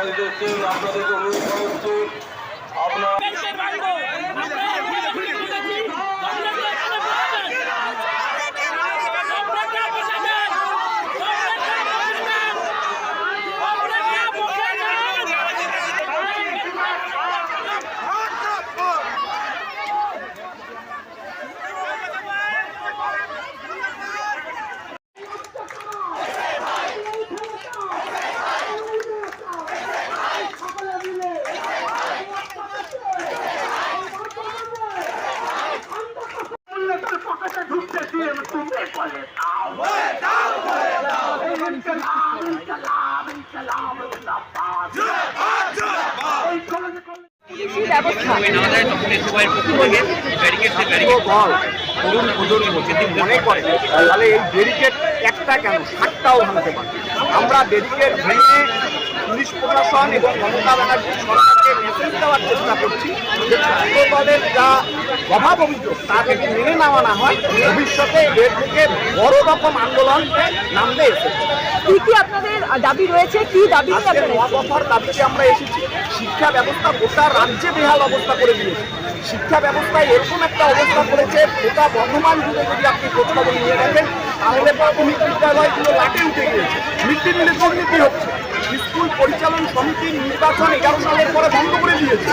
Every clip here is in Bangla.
আপনাদেরকে অনুরোধ করছি আপনার মনে করে তাহলে এই একটা কেন আমরা ব্যারিকেড ভেঙে পুলিশ প্রশাসন এবং মমতা ব্যানার্জি সরকারকে মেসেজ দেওয়ার চেষ্টা করছি যে যা অভাব অভিযোগ তা মেনে নেওয়া না হয়? ভবিষ্যতে এর থেকে বড় রকম আন্দোলন নামতে এসেছে কি কি আপনাদের দাবি রয়েছে? কি দাবি দফার দাবিতে আমরা এসেছি শিক্ষা ব্যবস্থা গোটা রাজ্যে বেহাল অবস্থা করে দিয়েছে। শিক্ষা ব্যবস্থায় এরকম একটা অবস্থা করেছে গোটা বর্ধমান জুড়ে যদি আপনি খোঁজখবর নিয়ে দেখেন তাহলে প্রাথমিক বিদ্যালয়গুলো লাটে উঠে গিয়েছে। মিড ডে মিলে দুর্নীতি হচ্ছে? স্কুল পরিচালন সমিতির নির্বাচন এগারো সালের পরে বন্ধ করে দিয়েছে।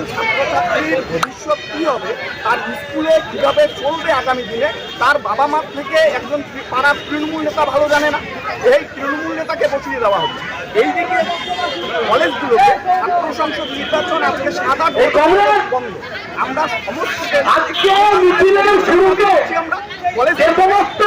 একজন ছাত্রছাত্রীর ভবিষ্যৎ কী হবে তার স্কুলে কীভাবে চলবে আগামী দিনে তার বাবা মার থেকে একজন পাড়ার তৃণমূল নেতা ভালো জানে না এই তৃণমূল নেতাকে বসিয়ে দেওয়া হচ্ছে এইদিকে কলেজগুলোতে ছাত্র সংসদ নির্বাচন আজকে সাদা বন্ধ আমরা সমস্ত আমরা কলেজ সমস্ত